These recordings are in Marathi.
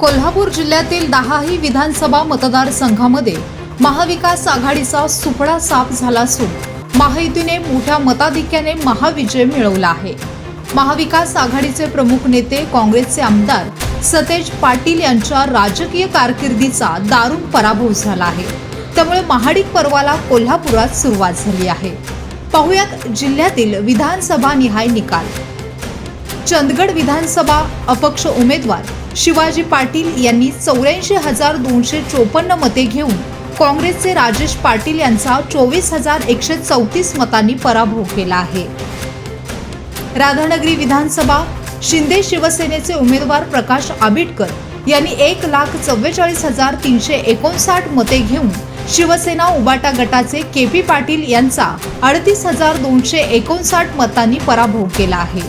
कोल्हापूर जिल्ह्यातील दहाही विधानसभा मतदारसंघामध्ये महाविकास आघाडीचा सुपडा साफ झाला असून महायुतीने मोठ्या मताधिक्याने महाविजय मिळवला आहे. महाविकास आघाडीचे प्रमुख नेते काँग्रेसचे आमदार सतेज पाटील यांच्या राजकीय कारकिर्दीचा दारुण पराभव झाला आहे. त्यामुळे महाडिक पर्वाला कोल्हापुरात सुरुवात झाली आहे. पाहुयात जिल्ह्यातील विधानसभा निहाय निकाल. चंदगड विधानसभा अपक्ष उमेदवार शिवाजी पाटील यांनी चौऱ्याऐंशी हजार दोनशे चोपन्न मते घेऊन काँग्रेसचे राजेश पाटील यांचा चोवीस हजार एकशे चौतीस मतांनी पराभव केला आहे. राधानगरी विधानसभा शिंदे शिवसेनेचे उमेदवार प्रकाश आबिटकर यांनी एक लाख चव्वेचाळीस हजार तीनशे एकोणसाठ मते घेऊन शिवसेना उबाटा गटाचे के पी पाटील यांचा अडतीस हजार दोनशे एकोणसाठ मतांनी पराभव केला आहे.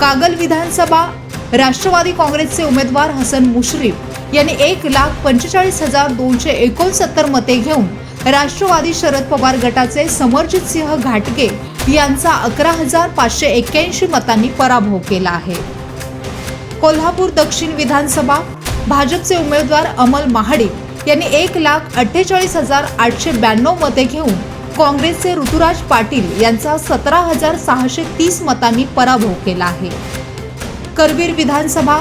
कागल विधानसभा राष्ट्रवादी काँग्रेसचे उमेदवार हसन मुश्रीफ यांनी एक लाख पंचेचाळीस हजार दोनशे एकोणसत्तर मते घेऊन राष्ट्रवादी शरद पवार गटाचे समरजित सिंह घाटगे यांचा अकरा हजार पाचशे एक्क्याऐंशी मतांनी पराभव केला आहे. कोल्हापूर दक्षिण विधानसभा भाजपचे उमेदवार अमल महाडिक यांनी एक लाख अठ्ठेचाळीस हजार आठशे ब्याण्णव मते घेऊन काँग्रेसचे ऋतुराज पाटील यांचा सतरा हजार सहाशे तीस मतांनी पराभव केला आहे. करवीर विधानसभा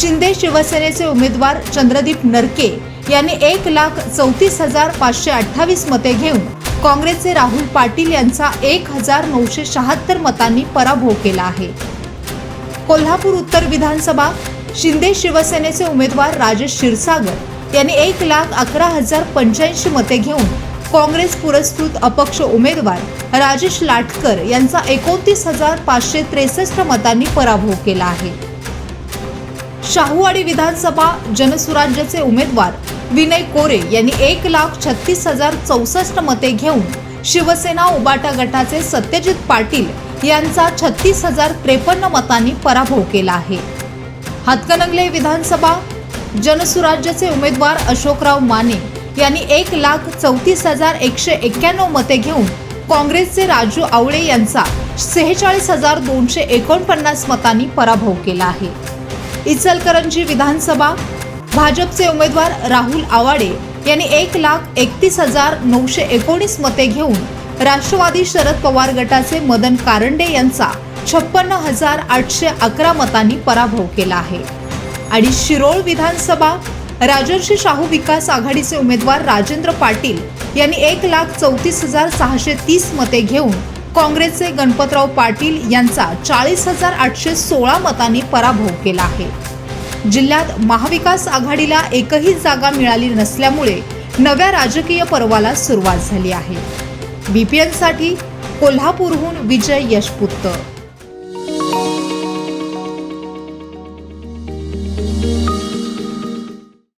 शिंदे शिवसेनेचे उमेदवार चंद्रदीप नरके यांनी एक लाख चौतीस हजार पाचशे अठ्ठावीस मते घेऊन काँग्रेसचे राहुल पाटील यांचा एक हजार नऊशे शहात्तर मतांनी पराभव केला आहे. कोल्हापूर उत्तर विधानसभा शिंदे शिवसेनेचे उमेदवार राजेश क्षीरसागर यांनी एक लाख अकरा हजार पंच्याऐंशी मते घेऊन काँग्रेस पुरस्कृत अपक्ष उमेदवार राजेश लाटकर यांचा एकोणतीस हजार पाचशे त्रेसष्ट मतांनी पराभव केला आहे. शाहूवाडी विधानसभा जनसुराज्याचे उमेदवार विनय कोरे यांनी एक लाख छत्तीस हजार चौसष्ट मते घेऊन शिवसेना उबाटा गटाचे सत्यजित पाटील यांचा छत्तीस हजार त्रेपन्न मतांनी पराभव केला आहे. हातकणंगले विधानसभा जनसुराज्याचे उमेदवार अशोकराव माने यांनी एक लाख चौतीस हजार एकशे एक्क्याण्णव मते घेऊन काँग्रेसचे राजू आवळे यांचा सेहेचाळीस हजार दोनशे एकोणपन्नास मतांनी पराभव केला आहे. इचलकरंजी विधानसभा भाजपचे उमेदवार राहुल आवाडे यांनी एक लाख एकतीस हजार नऊशे एकोणीस मते घेऊन राष्ट्रवादी शरद पवार गटाचे मदन कारंडे यांचा छप्पन्न हजार आठशे अकरा मतांनी पराभव केला आहे. आणि शिरोळ विधानसभा राजर्षी शाहू विकास आघाडीचे उमेदवार राजेंद्र पाटील यांनी एक लाख चौतीस हजार सहाशे तीस मते घेऊन काँग्रेसचे गणपतराव पाटील यांचा चाळीस हजार आठशे सोळा मतांनी पराभव केला आहे. जिल्ह्यात महाविकास आघाडीला एकही जागा मिळाली नसल्यामुळे नव्या राजकीय पर्वाला सुरुवात झाली आहे. बीपीएनसाठी कोल्हापूरहून विजय यशपुत्त